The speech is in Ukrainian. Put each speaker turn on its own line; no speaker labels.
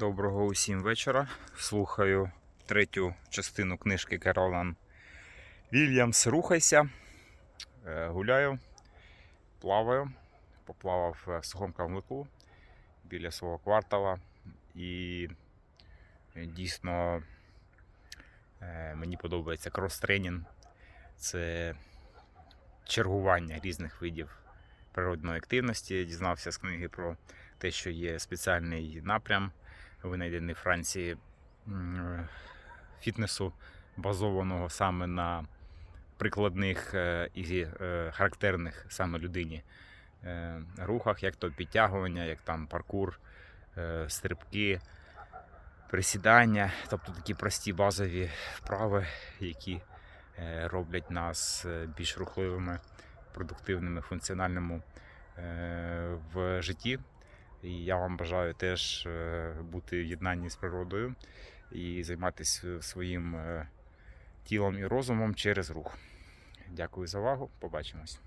Доброго усім вечора. Слухаю третю частину книжки Керолан Вільямс. Рухайся. Е, Гуляю, плаваю. Поплавав в сухому камлику біля свого квартала. І е, дійсно е, мені подобається крос-тренінг. Це чергування різних видів природної активності. Я дізнався з книги про те, що є спеціальний напрям, винайдений Франції фітнесу, базованого саме на прикладних е, і е, характерних саме людині е, рухах, як то підтягування, як там паркур, стрибки, присідання, тобто такі прості базові вправи, які роблять нас більш рухливими, продуктивними, функціональними в житті. І я вам бажаю теж е, бути в єднанні з природою і займатися своїм е, тілом і розумом через рух. Дякую за увагу. Побачимось.